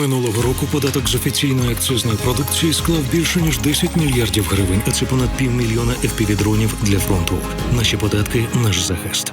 Минулого року податок з офіційної акцизної продукції склав більше ніж 10 мільярдів гривень, а це понад півмільйона FPV-дронів для фронту. Наші податки наш захист.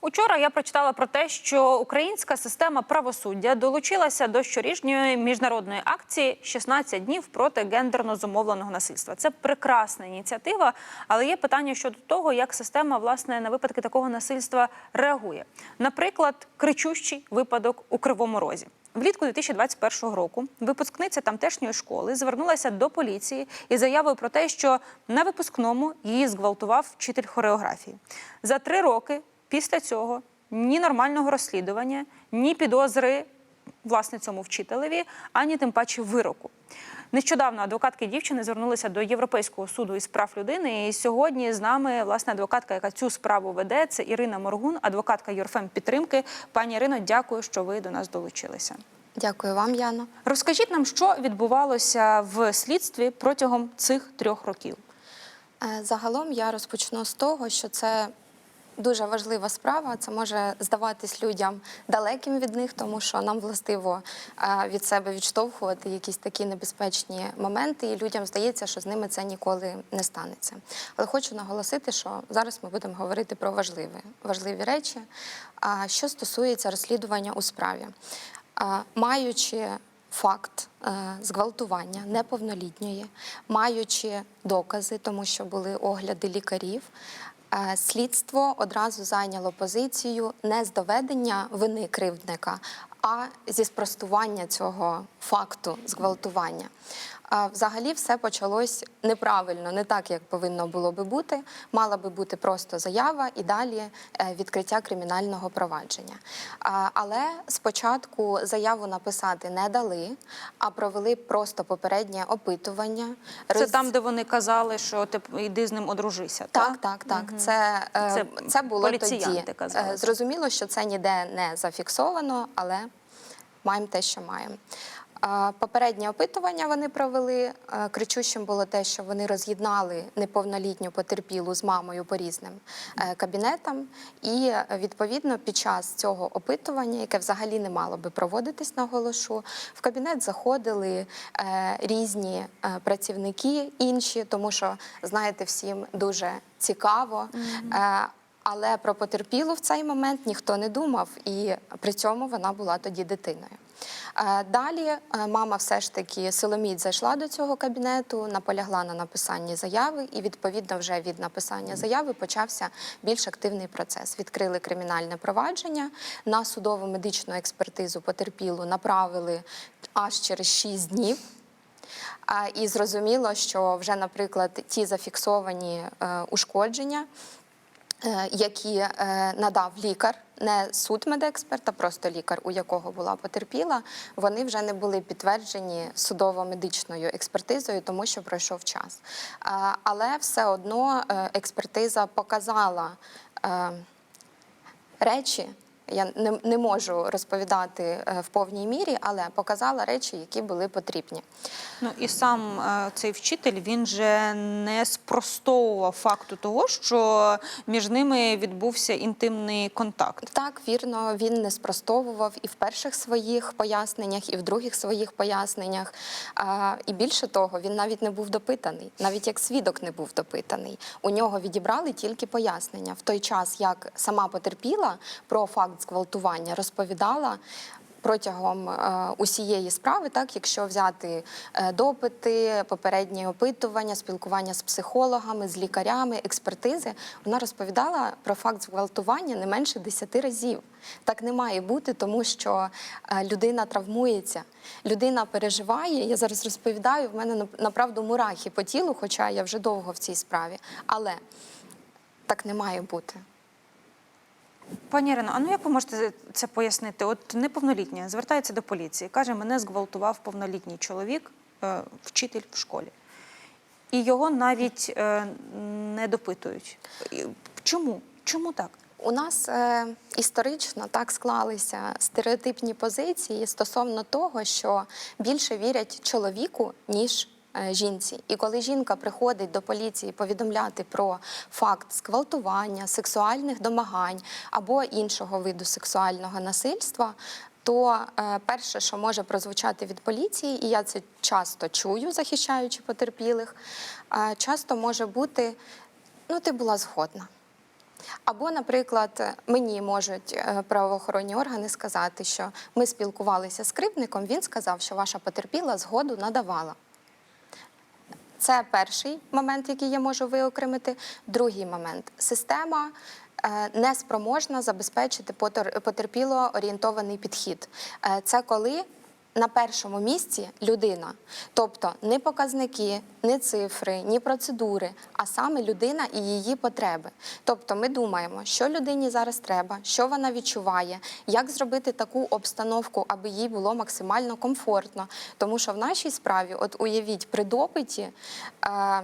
Учора я прочитала про те, що українська система правосуддя долучилася до щорічної міжнародної акції «16 днів проти гендерно зумовленого насильства. Це прекрасна ініціатива, але є питання щодо того, як система власне на випадки такого насильства реагує. Наприклад, кричущий випадок у Кривому Розі. Влітку 2021 року випускниця тамтешньої школи звернулася до поліції із заявою про те, що на випускному її зґвалтував вчитель хореографії. За три роки після цього ні нормального розслідування, ні підозри власне цьому вчителеві, ані тим паче вироку. Нещодавно адвокатки дівчини звернулися до Європейського суду із прав людини. І сьогодні з нами власне адвокатка, яка цю справу веде, це Ірина Моргун, адвокатка Юрфем підтримки. Пані Ірино, дякую, що ви до нас долучилися. Дякую вам, Яно. Розкажіть нам, що відбувалося в слідстві протягом цих трьох років. Е, Загалом я розпочну з того, що це дуже важлива справа. Це може здаватись людям далеким від них, тому що нам властиво е, від себе відштовхувати якісь такі небезпечні моменти, і людям здається, що з ними це ніколи не станеться. Але хочу наголосити, що зараз ми будемо говорити про важливі, важливі речі, що стосується розслідування у справі. Маючи факт е, зґвалтування неповнолітньої, маючи докази, тому що були огляди лікарів. Е, Слідство одразу зайняло позицію не з доведення вини кривдника, а зі спростування цього факту зґвалтування. А Взагалі все почалось неправильно, не так, як повинно було би бути. Мала би бути просто заява і далі е, відкриття кримінального провадження. Але спочатку заяву написати не дали, а провели просто попереднє опитування. Це Роз- там, де вони казали, що ти йди з ним одружися. так, так, так. Це, е, Це це, було тоді. казали. Е, Зрозуміло, що це ніде не зафіксовано, але маємо те, що маємо. Попереднє опитування вони провели. Е, Кричущим було те, що вони роз'єднали неповнолітню потерпілу з мамою по різним е, кабінетам. І е, відповідно під час цього опитування, яке взагалі не мало би проводитись, наголошу, в кабінет заходили різні працівники інші, тому що знаєте, всім дуже цікаво. Е, але про потерпілу в цей момент ніхто не думав, і при цьому вона була тоді дитиною. Е, Далі е, мама все ж таки Соломіт зайшла до цього кабінету, наполягла на написанні заяви, і відповідно вже від написання заяви почався більш активний процес. Відкрили кримінальне провадження на судово медичну експертизу потерпілу направили аж через 6 днів. І зрозуміло, що вже, наприклад, ті зафіксовані е, ушкодження, е, які е, надав лікар, не суд-медексперт, а просто лікар, у якого була потерпіла, вони вже не були підтверджені судово-медичною експертизою, тому що пройшов час. Е, Але все одно е, експертиза показала. е, Речі, я не, не можу розповідати е, в повній мірі, але показала речі, які були потрібні. Ну і сам е, цей вчитель він же не спростовував факту того, що між ними відбувся інтимний контакт. Так, вірно, він не спростовував і в перших своїх поясненнях, і в других своїх поясненнях. І більше того, він навіть не був допитаний, навіть як свідок не був допитаний. У нього відібрали тільки пояснення в той час, як сама потерпіла про факт зґвалтування, розповідала. Протягом е, усієї справи, так якщо взяти е, допити, попередні опитування, спілкування з психологами, з лікарями, експертизи, вона розповідала про факт зґвалтування не менше 10 разів. Так не має бути, тому що е, людина травмується, людина переживає. Я зараз розповідаю, в мене на- направду мурахи по тілу, хоча я вже довго в цій справі. Але так не має бути. Пані Ірино, а ну як ви можете це пояснити? От неповнолітня звертається до поліції, каже, мене зґвалтував повнолітній чоловік, е, вчитель в школі. І його навіть е, не допитують. Чому? Чому так? У нас е, історично так склалися стереотипні позиції стосовно того, що більше вірять чоловіку, ніж жінці. І коли жінка приходить до поліції повідомляти про факт зґвалтування, сексуальних домагань або іншого виду сексуального насильства, то е, перше, що може прозвучати від поліції, і я це часто чую, захищаючи потерпілих, е, часто може бути: ну, ти була згодна. Або, наприклад, мені можуть е, правоохоронні органи сказати, що ми спілкувалися з кривдником, він сказав, що ваша потерпіла згоду надавала. Це перший момент, який я можу виокремити. Другий момент система. е, Не спроможна забезпечити потер- потерпіло орієнтований підхід. Е, Це коли на першому місці людина, тобто не показники, не цифри, ні процедури, а саме людина і її потреби. Тобто ми думаємо, що людині зараз треба, що вона відчуває, як зробити таку обстановку, аби їй було максимально комфортно. Тому що в нашій справі, от уявіть, при допиті. Е,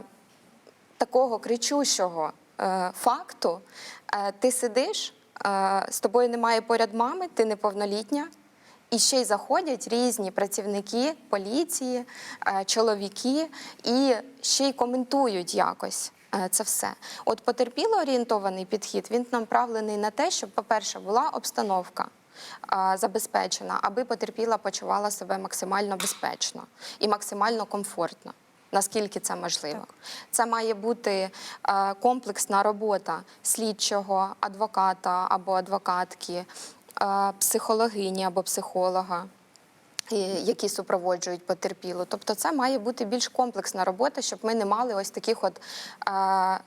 такого кричущого е, факту, е, ти сидиш, е, з тобою немає поряд мами, ти неповнолітня. І ще й заходять різні працівники поліції, е, чоловіки, і ще й коментують якось е, це все. От потерпіло орієнтований підхід він направлений на те, щоб, по-перше, була обстановка е, забезпечена, аби потерпіла почувала себе максимально безпечно і максимально комфортно. Наскільки це можливо, це має бути комплексна робота слідчого, адвоката або адвокатки, психологині або психолога, які супроводжують потерпілу. Тобто, це має бути більш комплексна робота, щоб ми не мали ось таких от. е,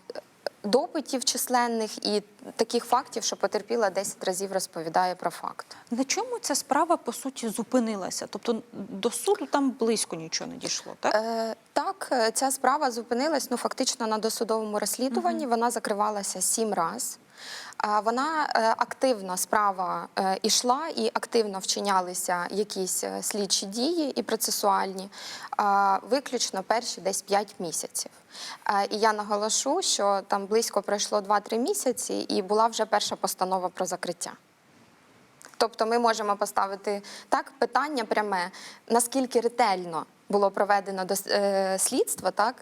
Допитів численних і таких фактів, що потерпіла 10 разів розповідає про факт. На чому ця справа по суті зупинилася? Тобто до суду там близько нічого не дійшло, так? Е, так, е, ця справа зупинилась ну, фактично на досудовому розслідуванні. Вона закривалася сім разів. Вона е, активно справа е, ішла і активно вчинялися якісь е, слідчі дії і процесуальні, виключно перші десь 5 місяців. Е, І я наголошу, що там близько пройшло 2-3 місяці, і була вже перша постанова про закриття. Тобто ми можемо поставити так питання пряме, наскільки ретельно було проведено е, слідство, так?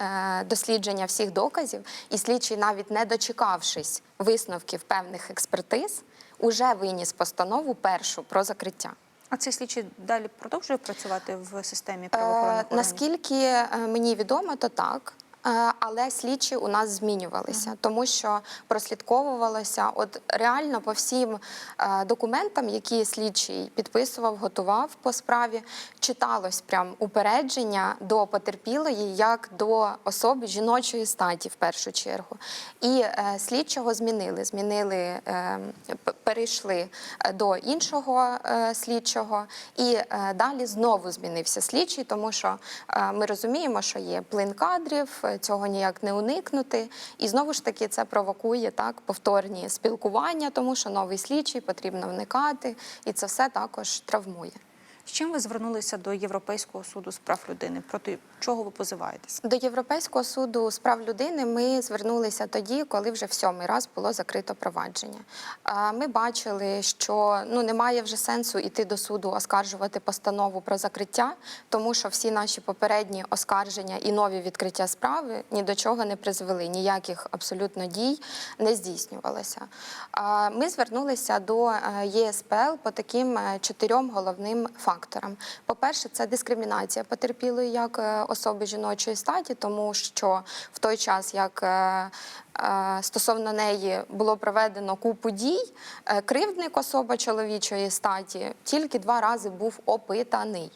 Е, Дослідження всіх доказів, і слідчий, навіть не дочекавшись висновків певних експертиз, уже виніс постанову першу про закриття. А цей слідчий далі продовжує працювати в системі Е, правоохоронних органів? наскільки е, мені відомо, то так. Е, Але слідчі у нас змінювалися, тому що прослідковувалося от реально по всім е, документам, які слідчий підписував, готував по справі, читалось прям упередження до потерпілої як до особи жіночої статі в першу чергу. І е, слідчого змінили. Змінили, перейшли до іншого слідчого, і далі знову змінився слідчий, тому що ми розуміємо, що є плин кадрів, цього ніяк не уникнути. І знову ж таки це провокує так повторні спілкування, тому що новий слідчий потрібно вникати, і це все також травмує. З чим ви звернулися до Європейського суду з прав людини? Проти чого ви позиваєтесь? До Європейського суду з прав людини ми звернулися тоді, коли вже в сьомий раз було закрито провадження. Ми бачили, що ну немає вже сенсу йти до суду оскаржувати постанову про закриття, тому що всі наші попередні оскарження і нові відкриття справи ні до чого не призвели, ніяких абсолютно дій не здійснювалося. Ми звернулися до е, ЄСПЛ по таким е, чотирьом головним факторам. По-перше, це дискримінація потерпілої як е, особи жіночої статі, тому що в той час, як е, е, стосовно неї було проведено купу дій, кривдник особа чоловічої статі тільки два рази був опитаний.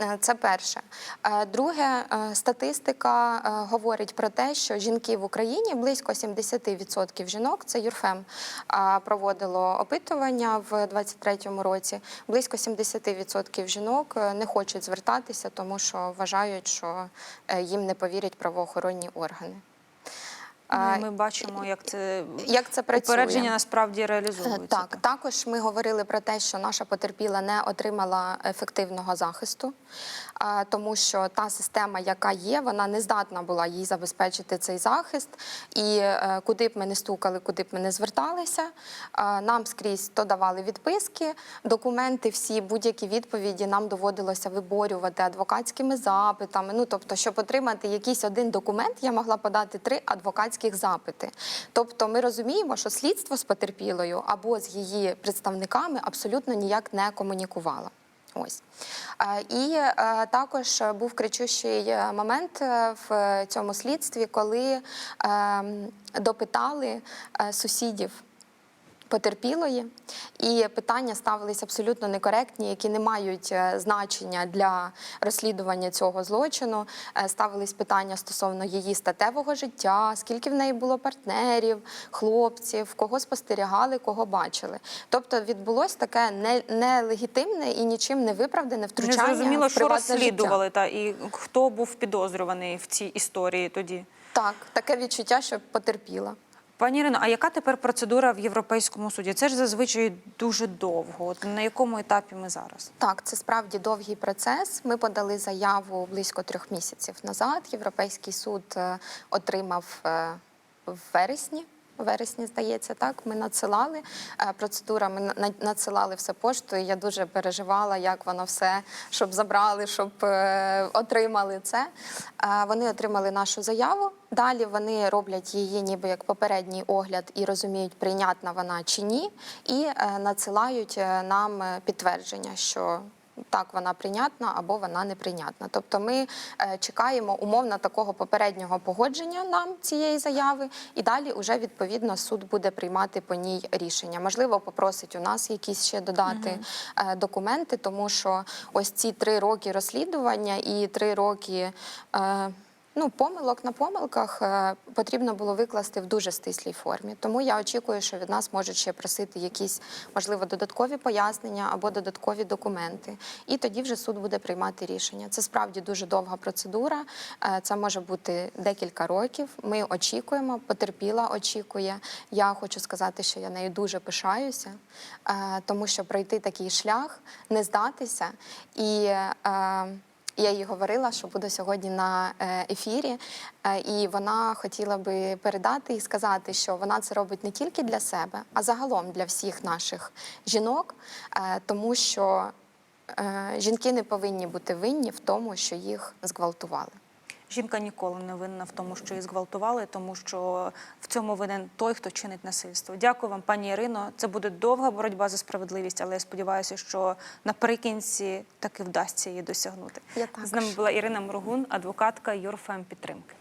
Е, Це перше. Е, Друге, е, статистика говорить про те, що жінки в Україні близько 70% жінок, це Юрфем проводило опитування в 23-му році. Близько 70% жінок не хочуть звертатися, тому що вважають, що їм не повірять правоохоронні органи. Ну, ми бачимо, як це Як це працює? упередження насправді реалізовується. Так, також ми говорили про те, що наша потерпіла не отримала ефективного захисту, тому що та система, яка є, вона не здатна була їй забезпечити цей захист. І е, куди б ми не стукали, куди б ми не зверталися, нам скрізь то давали відписки, документи, всі будь-які відповіді нам доводилося виборювати адвокатськими запитами. Ну тобто, щоб отримати якийсь один документ, я могла подати три адвокатські громадських запити. Тобто, ми розуміємо, що слідство з потерпілою або з її представниками абсолютно ніяк не комунікувало. Ось Е, і е, також був кричущий е, момент в цьому слідстві, коли е, допитали сусідів потерпілої, і питання ставились абсолютно некоректні, які не мають е, значення для розслідування цього злочину. Е, Ставились питання стосовно її статевого життя, скільки в неї було партнерів, хлопців, кого спостерігали, кого бачили. Тобто відбулось таке не- нелегітимне і нічим не виправдане Не втручання зрозуміло, в що приватне життя. розслідували та і хто був підозрюваний в цій історії тоді. Так, таке відчуття, що потерпіла. Пані Ірино, а яка тепер процедура в Європейському суді? Це ж зазвичай дуже довго. От на якому етапі ми зараз? Так, це справді довгий процес. Ми подали заяву близько трьох місяців назад. Європейський суд е, отримав е, в вересні. Вересні, здається, так. Ми надсилали е, процедура. Ми на- на- надсилали все поштою. Я дуже переживала, як воно все, щоб забрали, щоб отримали це. Вони отримали нашу заяву. Далі вони роблять її, ніби як попередній огляд, і розуміють, прийнятна вона чи ні, і е, надсилають е, нам е, підтвердження, що так вона прийнятна або вона неприйнятна. Тобто ми чекаємо умовно такого попереднього погодження нам цієї заяви, і далі вже відповідно суд буде приймати по ній рішення. Можливо, попросить у нас якісь ще додати е, документи, тому що ось ці три роки розслідування і три роки. Е, Ну, помилок на помилках е, потрібно було викласти в дуже стислій формі. Тому я очікую, що від нас можуть ще просити якісь, можливо, додаткові пояснення або додаткові документи. І тоді вже суд буде приймати рішення. Це справді дуже довга процедура. е, Це може бути декілька років. Ми очікуємо, потерпіла очікує. Я хочу сказати, що я нею дуже пишаюся, е, тому що пройти такий шлях, не здатися і. Я їй говорила, що буду сьогодні на е, ефірі, е, і вона хотіла би передати і сказати, що вона це робить не тільки для себе, а загалом для всіх наших жінок, е, тому що жінки не повинні бути винні в тому, що їх зґвалтували. Жінка ніколи не винна в тому, що її зґвалтували, тому що в цьому винен той, хто чинить насильство. Дякую вам, пані Ірино. Це буде довга боротьба за справедливість, але я сподіваюся, що наприкінці таки вдасться її досягнути. Я також. З нами була Ірина Моргун, адвокатка Юрфем підтримки.